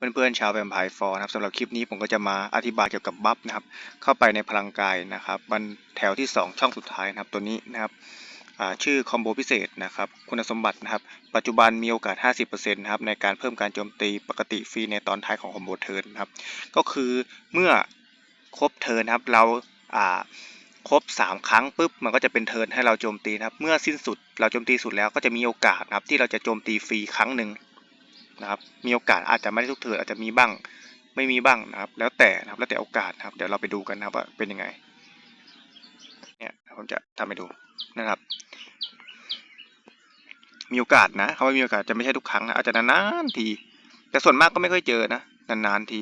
เพื่อนๆชาวแวมไพร์ฟอร์นะครับสำหรับคลิปนี้ผมก็จะมาอธิบายเกี่ยวกับบัฟนะครับเข้าไปในพลังกายนะครับมันแถวที่ 2 ช่องสุดท้ายนะครับตัวนี้นะครับชื่อคอมโบพิเศษนะครับคุณสมบัตินะครับปัจจุบันมีโอกาส 50%นะครับในการเพิ่มการโจมตีปกติฟรีในตอนท้ายของคอมโบเทิร์นนะครับก็คือเมื่อครบเทิร์นครับเราอ่าครบ 3 ครั้งปุ๊บมันก็จะเป็นเทิร์นให้เราโจมตีนะครับเมื่อสิ้นสุดเราโจมตีสุดแล้วก็จะมีโอกาสนะครับที่เราจะโจมตีฟรีครั้งหนึ่ง นะครับ มีโอกาสอาจจะไม่ได้ทุกเทิร์นอาจจะมีบ้าง ไม่มีบ้างนะครับ แล้วแต่นะครับ แล้วแต่โอกาสนะครับ เดี๋ยวเราไปดูกันนะครับว่าเป็นยังไง เนี่ยผมจะทำให้ดูนะครับ มีโอกาสนะเขาว่ามีโอกาสจะไม่ใช่ทุกครั้งนะอาจจะนานๆที แต่ส่วนมากก็ไม่ค่อยเจอนะ นานๆที